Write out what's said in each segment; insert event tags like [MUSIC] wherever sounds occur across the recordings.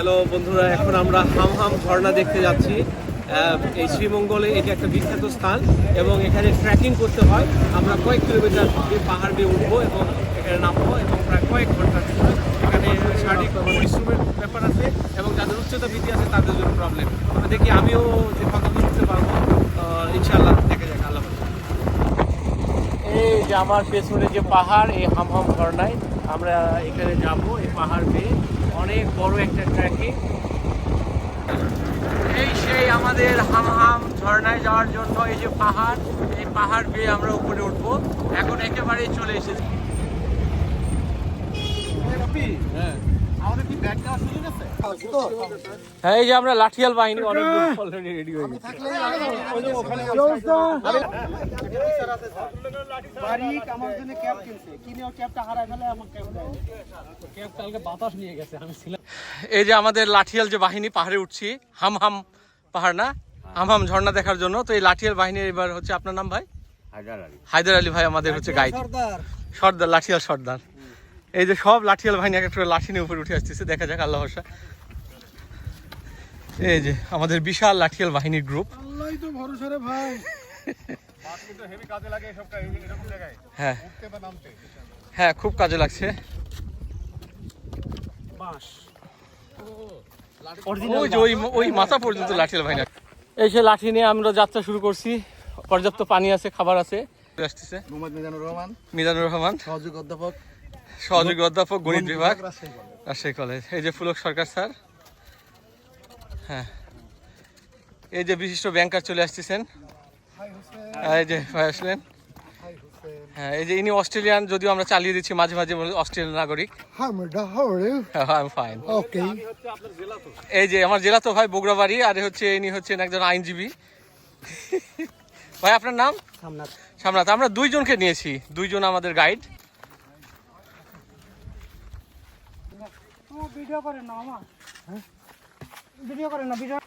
Hello বন্ধুরা, এখন আমরা হাম হাম ঝর্ণা দেখতে যাচ্ছি। এই শ্রীমঙ্গলে এটি একটা বিখ্যাত স্থান এবং এখানে ট্রেকিং করতে হয়। আমরা কয়েক কিলোমিটার পাহাড় দিয়ে উঠবো এবং এখানে নামবো এবং প্রায় কয়েক ঘণ্টা সময় এখানে শারীরিক পরিশ্রমের ব্যাপার আছে এবং যাদের উচ্চতা ভীতি আছে তাদের জন্য প্রবলেম দেখি আমিও যে কতদূর উঠতে পারব ইনশাল্লাহ দেখা যাক, আল্লাহ এই যে আমার পেছনে যে পাহাড়, এই হাম হামহাম ঝর্ণায় আমরা এখানে যাব, এই পাহাড় বেয়ে অনেক বড় একটা ট্রেকিং এই সেই আমাদের হামহাম ঝর্ণায় যাওয়ার জন্য এই যে পাহাড়, এই পাহাড় বেয়ে আমরা উপরে উঠবো। এখন একেবারেই চলে এসেছি। হ্যাঁ। এই যে আমরা লাঠিয়াল বাহিনী অনেক অলরেডি রেডি হয়ে গেছে। এই যে আমাদের লাঠিয়াল যে বাহিনী পাহাড়ে উঠছি হাম হাম পাহাড় না? হাম হাম ঝর্ণা দেখার জন্য। তো এই লাঠিয়াল বাহিনীর এবার হচ্ছে আপনার নাম ভাই? হায়দার আলী। ভাই আমাদের হচ্ছে গাইড সর্দার। সর্দার লাঠিয়াল সর্দার। এই যে সব লাঠিয়াল বাহিনী এক একটা করে লাঠি নিয়ে উপরে উঠে আসতেছে দেখা যাক আল্লাহ ভরসা। এই যে আমাদের বিশাল লাঠিয়াল বাহিনীর গ্রুপ আল্লাহই তো ভরসা রে ভাই। হ্যাঁ। হ্যাঁ খুব কাজে লাগছে। ওই যে ওই ওই মাথা পর্যন্ত লাঠিয়াল বাহিনী। এই সে লাঠি নিয়ে আমরা যাত্রা শুরু করছি। পর্যাপ্ত পানি আছে খাবার আছে। আসতেছে। মোহাম্মদ মিজানুর রহমান। মিজানুর রহমান। সহযোগ অধ্যাপক। সহযোগী অধ্যাপক গণিত বিভাগ রাজশাহী কলেজ। কলেজ এই যে ফুলক সরকার স্যার। হ্যাঁ। এই যে বিশিষ্ট ব্যাংকার চলে আসতেছেন। এই যে ভাই আসলেন। হ্যাঁ এই যে ইনি অস্ট্রেলিয়ান যদিও আমরা চালিয়ে দিচ্ছি মাঝে মাঝে অস্ট্রেলিয়ান নাগরিক। ফাইন ওকে এই যে আমার জেলা তো ভাই বগুড়াবাড়ি আর হচ্ছে ইনি হচ্ছেন একজন আইনজীবী। ভাই আপনার নাম? সামনাথ। সামনাথ। আমরা দুইজনকে নিয়েছি দুইজন আমাদের গাইড। ভিডিও করেন না মামা ভিডিও করেন না ভিডিও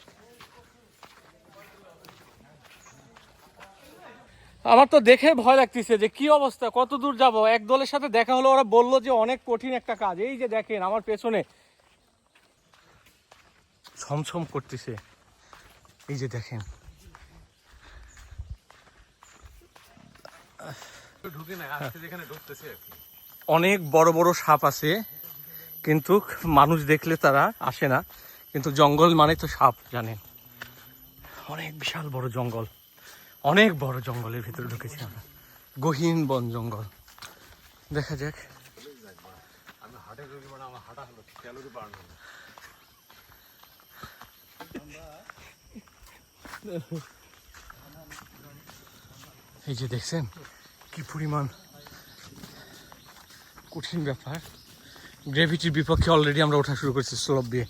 আমার তো দেখে ভয় লাগতেছে যে কি অবস্থা কত দূর যাব? এক দলের সাথে দেখা হলো ওরা বলল যে অনেক কঠিন একটা কাজ। এই যে দেখেন আমার পেছনে। ছমছম করতেছে। এই যে দেখেন। অনেক বড় বড় সাপ আছে। কিন্তু মানুষ দেখলে তারা আসে না। কিন্তু জঙ্গল মানে তো সাপ, জানেন। অনেক বিশাল বড় জঙ্গল। অনেক বড় জঙ্গলের ভিতরে ঢুকেছি আমরা। গহীন বন জঙ্গল। দেখা যাক। এই যে দেখছেন, কি পরিমাণ কঠিন ব্যাপার। গ্রেভিটির বিপক্ষে অলরেডি আমরা ওঠা শুরু করেছি স্লোপ দিয়ে।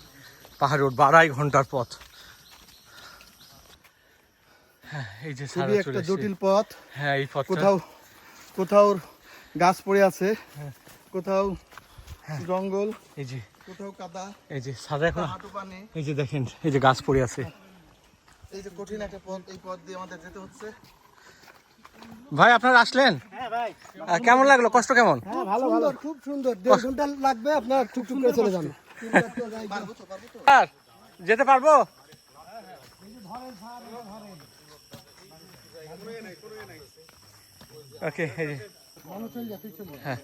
পাহাড়ে উঠবো আড়াই ঘণ্টার পথ। হ্যাঁ এই যে খুবই একটা জটিল পথ। হ্যাঁ এই কোথাও কোথাও গাছ পড়ে আছে। কোথাও জঙ্গল। এই যে কোথাও কাদা। এই যে সাদা এখন এই যে দেখেন এই যে গাছ পড়ে আছে। এই যে কঠিন একটা পথ এই পথ দিয়ে আমাদের যেতে হচ্ছে। ভাই আপনারা আসলেন? হ্যাঁ কেমন লাগল? কষ্ট কেমন? হ্যাঁ ভালো ভালো। খুব সুন্দর। দেড় ঘণ্টা লাগবে আপনার টুকটুক করে চলে যান। পারব তো পারব তো আর যেতে পারব? ওকে এই যে। হ্যাঁ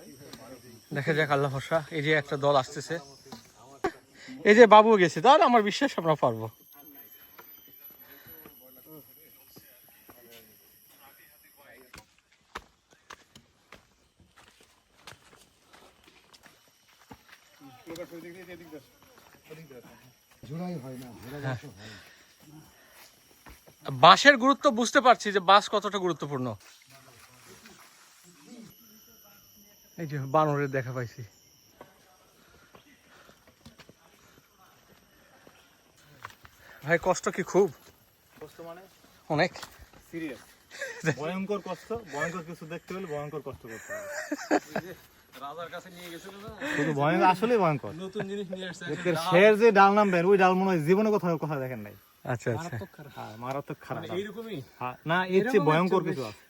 দেখা যাক আল্লাহ ভরসা। এই যে একটা দল আসতেছে। এই যে বাবু গেছে। তাহলে আমার বিশ্বাস আমরা পারব। জোড়াই হয়। না বাঁশের গুরুত্ব বুঝতে পারছি যে বাঁশ কতটা গুরুত্বপূর্ণ। এই যে বানরের দেখা পাইছি। ভাই কষ্ট কি খুব? কষ্ট মানে? অনেক। সিরিয়াস। ভয়ঙ্কর কষ্ট ভয়ঙ্কর কিছু দেখতে হলে ভয়ঙ্কর কষ্ট করতে হবে। [LAUGHS] শুধু ভয়ঙ্কর আসলে ভয়ঙ্কর। নতুন জিনিস নিয়ে আসছে এর শের যে ডাল নামবেন ওই ডাল মনে হয় জীবনে কোথাও কোথাও দেখেন নাই। আচ্ছা আচ্ছা। হ্যাঁ মারাত্মক খারাপ এইরকমই? হ্যাঁ, না এর চেয়ে ভয়ঙ্কর কিছু আছে।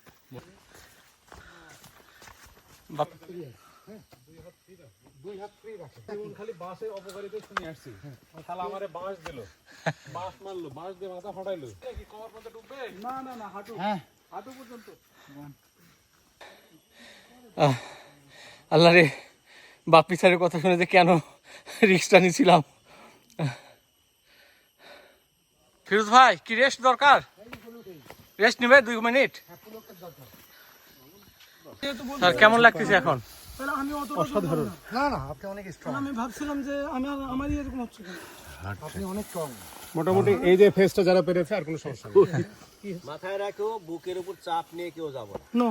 খালি বাসের অপকারিতা শুনে আসছি। খালা আমারে বাঁশ দিল। বাঁশ মারলো বাঁশ দিয়ে মাথা ফাটাইলো। কি কমর পর্যন্ত ডুববে? না না না হাঁটু। হ্যাঁ। হাঁটু পর্যন্ত। আহ, আল্লাহ রে বাপ্পি স্যারের কথা শুনে যে কেন রিক্সটা নিয়েছিলাম ফিরোজ ভাই কি রেস্ট দরকার? রেস্ট নেবে দুই মিনিট? স্যার কেমন লাগতেছে এখন? তাহলে অসাধারণ। না না আপনি অনেক স্ট্রং আমি ভাবছিলাম যে আমি আমারই এরকম হচ্ছে আপনি অনেক স্ট্রং মোটামুটি এই যে ফেসটা যারা পেরেছে আর কোনো সমস্যা নেই। মাথায় রাখো বুকের উপর চাপ নিয়ে কেউ যাব না। নো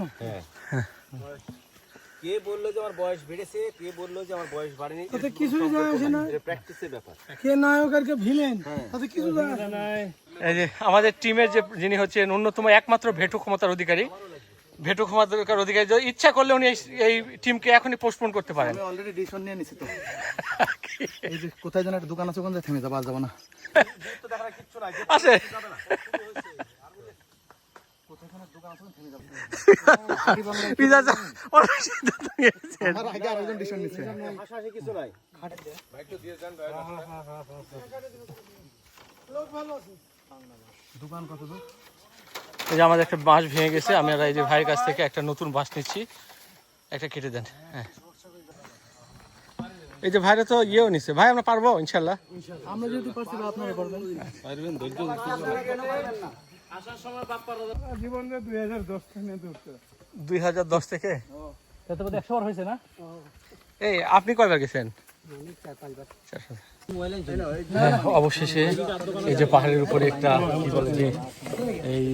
কে বলল যে আমার বয়স বেড়েছে কে বলল যে আমার বয়স বাড়েনি তাতে কিছুই যায় আসে না। এটা প্র্যাকটিসের ব্যাপার। কে নায়ক আর কে ভিলেন তাতে কিছু যায় আসে না। এই যে আমাদের টিমের যে যিনি হচ্ছে ন্যূনতম একমাত্র ভেটো ক্ষমতার অধিকারী ভেটো ক্ষমতার অধিকারী যদি ইচ্ছা করলে উনি এই- এই টিমকে এখনই পোস্টপোন করতে পারেন। আমি অলরেডি ডিসিশন নিয়ে নিছি তো। [LAUGHS] এই যে কোথায় যেন একটা দোকান আছে ওখানে থেমে যাব আর যাব না। আছে। এই যে আমাদের একটা বাঁশ ভেঙে গেছে আমরা এই যে ভাইয়ের কাছ থেকে একটা নতুন বাঁশ নিচ্ছি। একটা কেটে দেন হ্যাঁ। এই যে ভাইরা তো ইয়েও নিছে। ভাই আমরা পারব ইনশাল্লাহ। আমরা যেহেতু পারছি আপনারা পারবেন। জীবনে দুই হাজার দশ থেকে ধরতে দুই হাজার দশ থেকে? একশো বার হয়েছে না? এই আপনি কয়বার গেছেন? হ্যাঁ, অবশেষে এই যে পাহাড়ের উপরে একটা কি বলে যে এই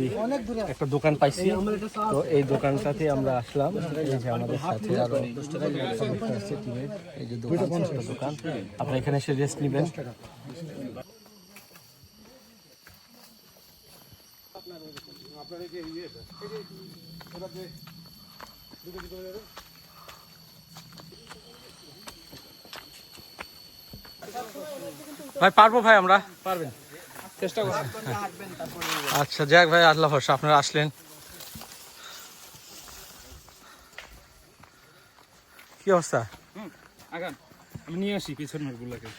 একটা দোকান পাইছি। তো এই দোকানটাতে আমরা আসলাম। এই যে আমাদের সাথে আরও এই যে দোকান আপনারা এখানে এসে রেস্ট নেবেন। ভাই পারব ভাই আমরা? পারবেন। চেষ্টা করুন। আচ্ছা যাক ভাই আল্লাহ ভরসা আপনারা আসলেন। কি অবস্থা? আগান আমি নিয়ে আসি পিছনের গুলাকে।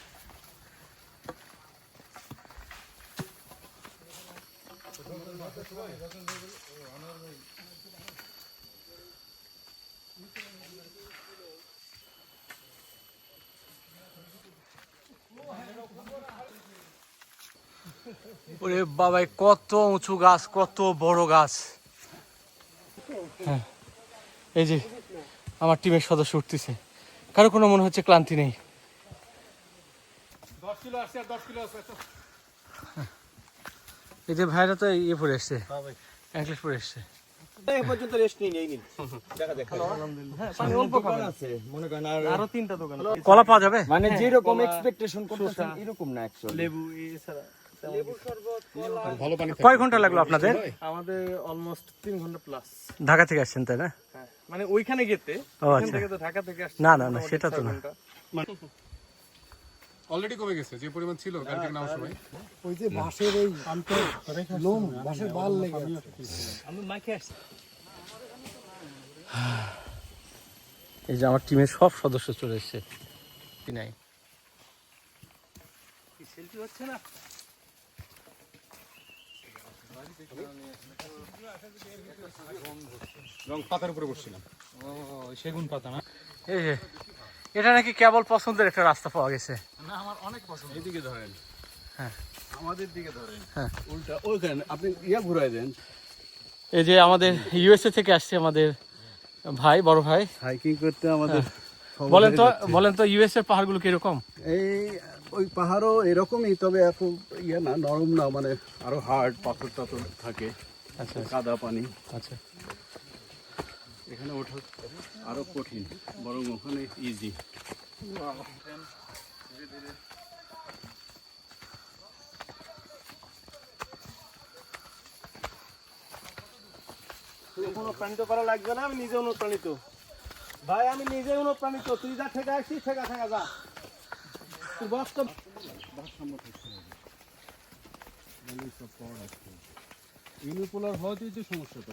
ওরে বাবাই কত উঁচু গাছ কত বড় গাছ। হ্যাঁ এই যে আমার টিমের সদস্য উঠতেছে। কারও কোনো মনে হচ্ছে ক্লান্তি নেই? দশ কিলো আসছে আর দশ কিলো আসছে এই যে ভাইরা তো ইয়ে পরে এসছে অ্যাঙ্কলেট পরে এসছে পর্যন্ত রেস্ট নিই আছে। মনে করেন আর আরও তিনটা দোকান কলা পাওয়া যাবে? মানে যেরকম এক্সপেকটেশন করতেছেন এরকম না লেবু এছাড়া কয় ঘণ্টা লাগল আপনাদের? আমাদের অলমোস্ট তিন ঘণ্টা প্লাস ঢাকা থেকে আসছেন তাই না? মানে ওইখানে গেতে ও আচ্ছা। ঢাকা থেকে না না না সেটা তো না। অলরেডি কমে গেছে যে পরিমাণ ছিল কালকে নাম সময়। ওই যে বাঁশের এই লোম বাঁশের বাল লেগে আমি মাইকে আসছি। এই যে আমার টিমের সব সদস্য চলে এসছে। কি নাই? সেলফি হচ্ছে না? রং পাতার উপরে বসছিলাম। ও সেগুন পাতা না? এই এটা নাকি কেবল পছন্দের একটা রাস্তা পাওয়া গেছে। না আমার অনেক পছন্দ। এইদিকে ধরেন। হ্যাঁ। আমাদের দিকে ধরেন। হ্যাঁ। উল্টা ওইখানে আপনি ইয়া ঘুরাই দেন। এই যে আমাদের ইউএসএ থেকে আসছে আমাদের ভাই বড় ভাই। হাইকিং করতে আমাদের বলেন তো বলেন তো ইউএস এর পাহাড়গুলো কীরকম? এই ওই পাহাড়ও এরকমই তবে এত ইয়ে না নরম না মানে আরও হার্ড পাথর টাথর থাকে আচ্ছা। কাদা পানি। আচ্ছা। এখানে ওঠা আরও কঠিন বরং ওখানে ইজি অনুপ্রাণিত করা লাগবে না আমি নিজে অনুপ্রাণিত। ভাই আমি নিজে অনুপ্রাণিত তুই যা ঠেকা আসছিস ঠেকা ঠেকা যা। তুই বাস্তব ইউনিপোলার হওয়াতেই তো সমস্যাটা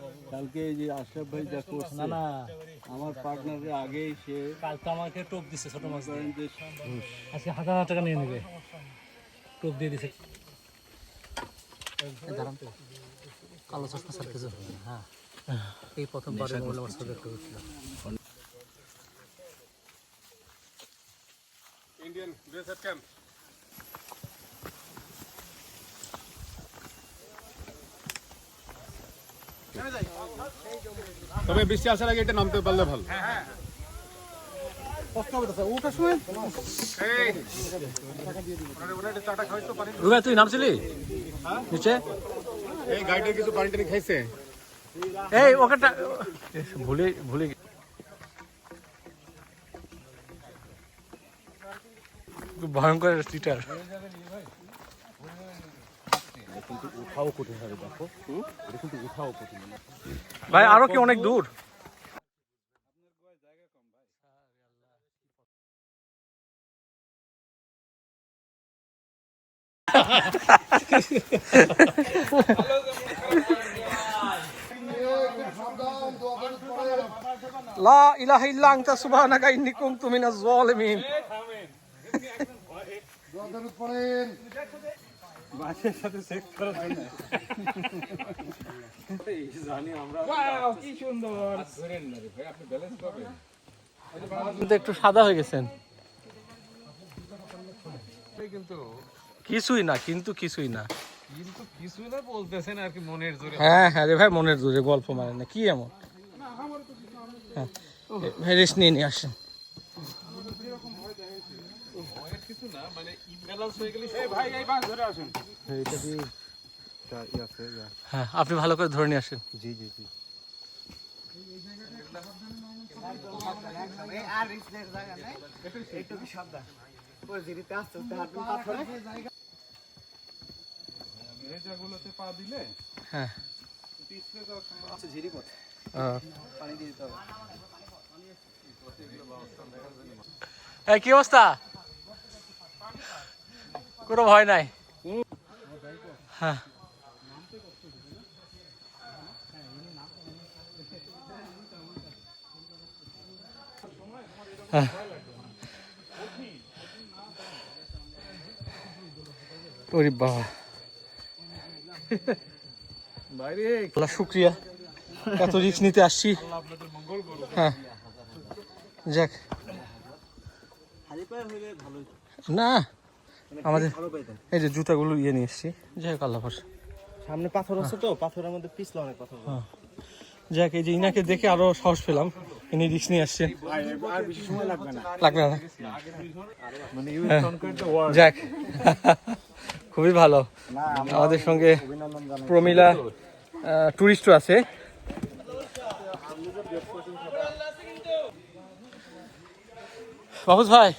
কালকে এই যে আশরাফ ভাই যা করছে না না। আমার পার্টনারের আগেই সে কালকে আমাকে টোপ দিছে ছোট মাছ আজকে হাজার হাজার টাকা নিয়ে নেবে। টোপ দিয়ে দিছে। কালো চশমা স্যার কিছু হ্যাঁ। এই প্রথমবার মোবাইল আমার সাথে একটা হয়েছিল ইন্ডিয়ান ড্রেসার ক্যাম্প তবে বৃষ্টি আসার আগে এটা নামতে পারলে ভালো। রুবে তুই নামছিলি? নিচে? এই গাড়িটা কিছু পানি টানি খাইছে। এই ওখানটা ভুলে ভুলে গে- খুব ভয়ঙ্কর সিটার ভাই আরও কি অনেক দূর? লা ইলাহা ইল্লা আনতা সুবহানাকা ইন্নী কুনতু মিনাজ জালিমিন। কিন্তু একটু সাদা হয়ে গেছেন। কিন্তু কিছুই না কিন্তু কিছুই না। কিন্তু কিছুই না বলতেছেন আর কি মনের জোরে। হ্যাঁ হ্যাঁ রে ভাই মনের জোরে গল্প মানে না কি এমন? হ্যাঁ ভাই রেস্ট নিয়ে নিয়ে আসেন কিছু না মানে ইমব্যালেন্স হয়ে গেলে। এই ভাই এই বাস ধরে আসেন। হ্যাঁ আপনি ভালো করে ধরে নিয়ে আসেন। ভেজাগুলোতে পা দিলে হ্যাঁ। এই কি অবস্থা? কোনো ভয় নাই। হ্যাঁ। হ্যাঁ। ওরে বাবা। বাইরে। আল্লাহ শুক্রিয়া। এত রিক্স নিতে আসছি। হ্যাঁ। যাক। না। আমাদের এই যে জুতাগুলো ইয়ে নিয়ে এসছি। যাই হোক আল্লাহ সামনে পাথর আছে তো পাথরের মধ্যে পিছলে অনেক পাথর যাক এই যে ইনাকে দেখে আরও সাহস পেলাম। ইনি রিক্স নিয়ে বেশি লাগবে না। মানে হ্যাঁ। যাক। খুবই ভালো। আমাদের সঙ্গে প্রমিলা টুরিস্টও আছে। বাবুস ভাই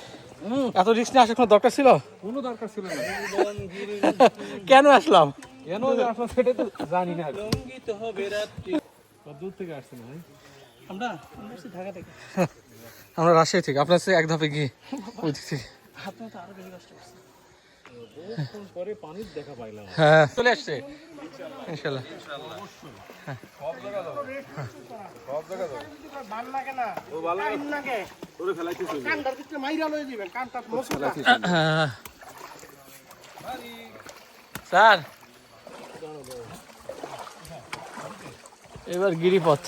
এত রিস্ক নিয়ে আসার কোনো দরকার ছিল? কোনো দরকার ছিল না। [LAUGHS] কেন আসলাম? কেন আসলাম সেটা তো জানি না দূর থেকে আসছে না আমরা আমরা ঢাকা থেকে। আমরা রাজশাহী থেকে। আপনার সাথে এক ধাপে গিয়ে ওই দিক থেকে। আপনার তো আরও বেশি কষ্ট করছে পরে পানির দেখা পাইলাম হ্যাঁ। চলে আসছে? ইনশাল্লাহ। ভালো লাগে না ও ভালো লাগে ওরে ফেলাইতেছে কানটার ভিতরে মাইরা লয়ে দিবেন কানটা মশলা। স্যার। এবার গিরিপথ।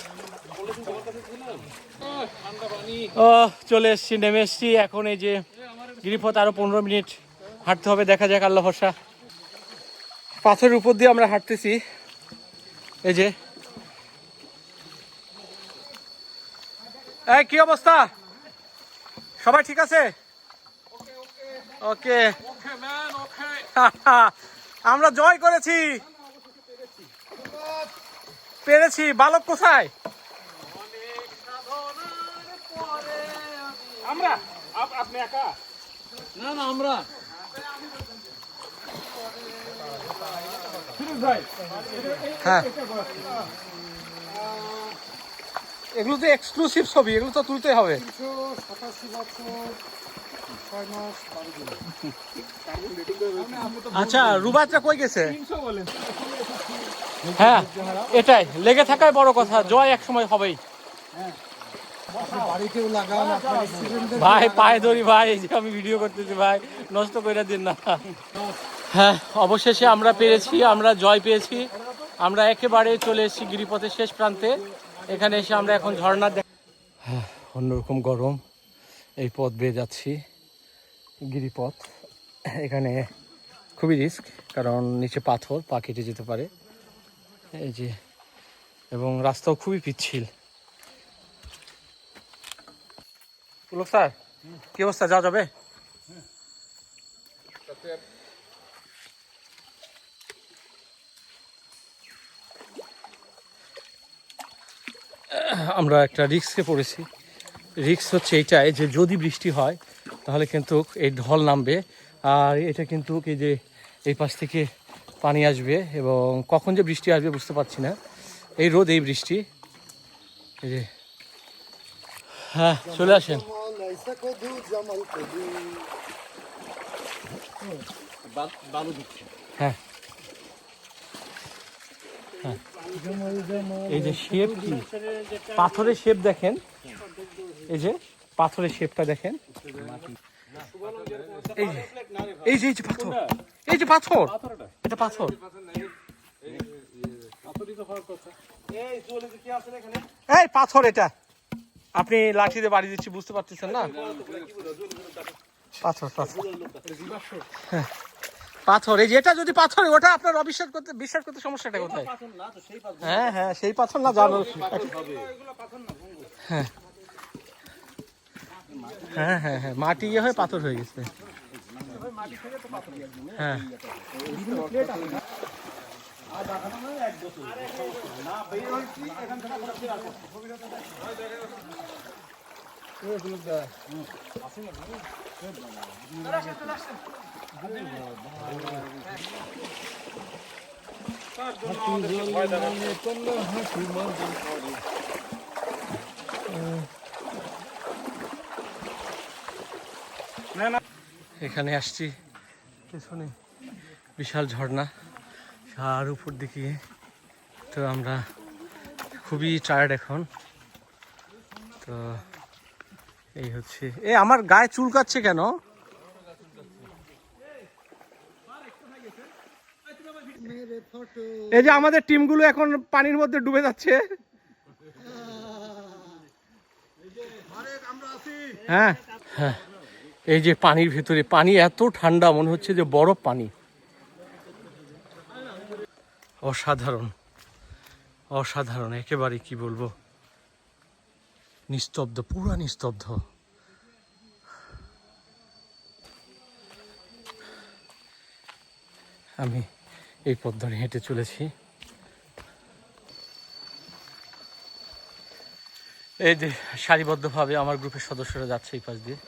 ও চলে এসছি নেমে এসছি। এখন এই যে গিরিপথ আরও পনেরো মিনিট হাঁটতে হবে, দেখা যাক, আল্লাহ ভরসা। পাথরের উপর দিয়ে আমরা হাঁটতেছি। এই যে। কি অবস্থা? সবাই ঠিক আছে? ওকে। [LAUGHS] আমরা জয় করেছি। পেরেছি। বালক কোথায়? আমরা। আপনি একা? না না, আমরা ফিরোজ ভাই হ্যাঁ। এগুলো তো এক্সক্লুসিভ ছবি, এগুলো তো তুলতে হবে। আচ্ছা রুবাতটা কই গেছে? হ্যাঁ এটাই। লেগে থাকাই বড় কথা, জয় এক সময় হবেই। ভাই, পায়ে ধরি, ভাই আমি ভিডিও করতেছি, ভাই। নষ্ট করে দিন না। হ্যাঁ অবশেষে আমরা পেরেছি, আমরা জয় পেয়েছি। আমরা একেবারে চলে এসেছি গিরিপথের শেষ প্রান্তে। এখানে এসে আমরা এখন ঝর্ণার দেখ হ্যাঁ অন্যরকম গরম। এই পথ বেয়ে যাচ্ছি, গিরিপথ। এখানে খুবই রিস্ক, কারণ নিচে পাথর, পা কেটে যেতে পারে। এই যে, এবং রাস্তাও খুবই পিচ্ছিল। স্যার, কি অবস্থা? যাওয়া যাবে? আমরা একটা রিক্সে পড়েছি। রিক্স হচ্ছে এইটাই যে যদি বৃষ্টি হয় তাহলে কিন্তু এই ঢল নামবে। আর এটা কিন্তু এই যে এই পাশ থেকে পানি আসবে এবং কখন যে বৃষ্টি আসবে বুঝতে পারছি না। এই রোদ এই বৃষ্টি। এই যে হ্যাঁ চলে আসেন। হ্যাঁ। হ্যাঁ। এই যে শেপ কি? পাথরের শেপ দেখেন। এই যে পাথরের শেপটা দেখেন। এই যে এই যে পাথর। এই যে পাথর। এটা পাথর। এই পাথর এটা। আপনি লাঠি দিয়ে বাড়ি দিচ্ছি বুঝতে পারতেছেন না? পাথর পাথর। হ্যাঁ, পাথর এই যে এটা যদি পাথর ওটা আপনার অবিশ্বাস করতে বিশ্বাস করতে সমস্যাটা কোথায়? হ্যাঁ হ্যাঁ সেই পাথর না জানো হ্যাঁ। হ্যাঁ হ্যাঁ হ্যাঁ মাটি ইয়ে হয়ে পাথর হয়ে গেছে। হ্যাঁ। এখানে আসছি। পেছনে বিশাল ঝর্ণা সার উপর দিকে। তো আমরা খুবই টায়ার্ড এখন। তো এই হচ্ছে এ, আমার গায়ে চুলকাচ্ছে কেন? এই যে আমাদের টিমগুলো এখন পানির মধ্যে ডুবে যাচ্ছে। হ্যাঁ। হ্যাঁ এই যে পানির ভেতরে, পানি এত ঠান্ডা, মনে হচ্ছে যে বরফ পানি। অসাধারণ অসাধারণ, একেবারে কি বলব? নিস্তব্ধ, পুরা নিস্তব্ধ। আমি এই পথ ধরে হেঁটে চলেছি। এই যে সারিবদ্ধভাবে আমার গ্রুপের সদস্যরা যাচ্ছে এই পাশ দিয়ে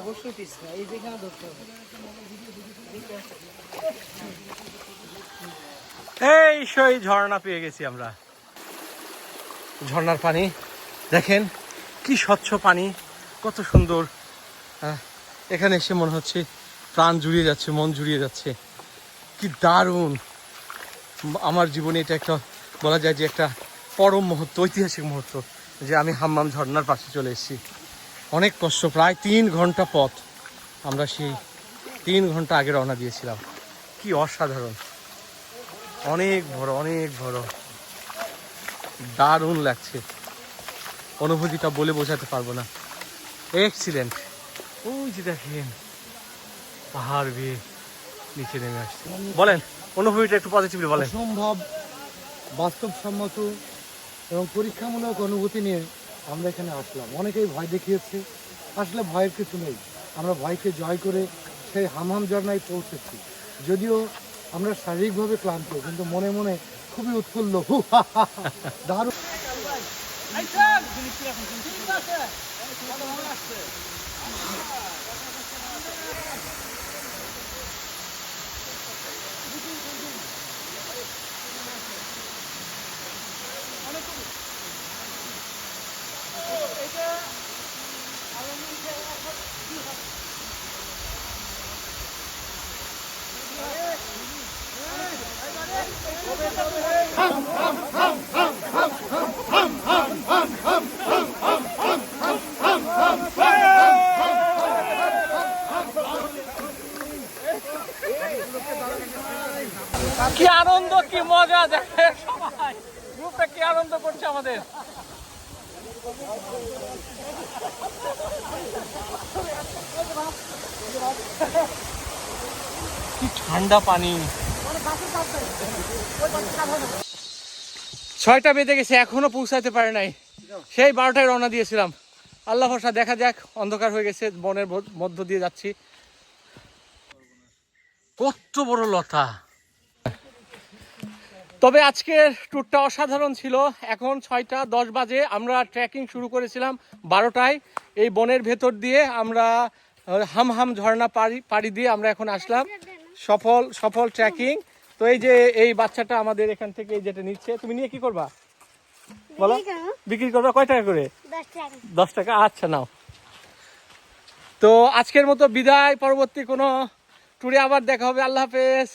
অবশ্যই পিছলা এই যেখানে ধরতে হবে এই ঝর্ণা পেয়ে গেছি আমরা। ঝর্ণার পানি, দেখেন কি স্বচ্ছ পানি, কত সুন্দর। এখানে এসে মনে হচ্ছে প্রাণ জুড়িয়ে যাচ্ছে, মন জুড়িয়ে যাচ্ছে। কি দারুণ। আমার জীবনে এটা একটা বলা যায় যে একটা পরম মুহূর্ত, ঐতিহাসিক মুহূর্ত, যে আমি হাম্মাম ঝর্ণার পাশে চলে এসেছি। অনেক কষ্ট, প্রায় তিন ঘণ্টা পথ আমরা সেই তিন ঘণ্টা আগে রওনা দিয়েছিলাম। কি অসাধারণ। অনেক বড় অনেক বড়। দারুণ লাগছে। অনুভূতিটা বলে বোঝাতে পারব না। এক্সিলেন্ট ওই যে দেখেন, পাহাড় বেয়ে নিচে নেমে আসছে। বলেন, অনুভূতিটা একটু পজিটিভলি বলেন। সম্ভব বাস্তবসম্মত এবং পরীক্ষামূলক অনুভূতি নিয়ে আমরা এখানে আসলাম। অনেকেই ভয় দেখিয়েছে, আসলে ভয়ের কিছু নেই। আমরা ভয়কে জয় করে সেই হামহাম ঝর্ণায় পৌঁছেছি। যদিও আমরা শারীরিকভাবে ক্লান্ত কিন্তু মনে মনে খুবই উৎফুল্ল। হু হা কি আনন্দ কি মজা দেখে কি আনন্দ করছে আমাদের? কি ঠান্ডা পানি। ছয়টা বেঁধে গেছে, এখনও পৌঁছাতে পারে নাই। সেই বারোটায় রওনা দিয়েছিলাম। আল্লাহ ভরসা, দেখা যাক, অন্ধকার হয়ে গেছে, বনের মধ্য দিয়ে যাচ্ছি। কত বড় লতা। তবে আজকের ট্যুরটা অসাধারণ ছিল। এখন ছয়টা দশ বাজে, আমরা ট্রেকিং শুরু করেছিলাম বারোটায়। এই বনের ভেতর দিয়ে আমরা হাম হাম ঝর্ণা পাড়ি পাড়ি দিয়ে আমরা এখন আসলাম। সফল সফল ট্রেকিং এই যে এই বাচ্চাটা আমাদের এখান থেকে যেটা নিচ্ছে তুমি নিয়ে কি করবা? বলো। বিক্রি করবা কয় টাকা করে? দশ টাকা। আচ্ছা নাও। তো আজকের মতো বিদায় পরবর্তী কোনো ট্যুরে আবার দেখা হবে। আল্লাহ হাফেজ।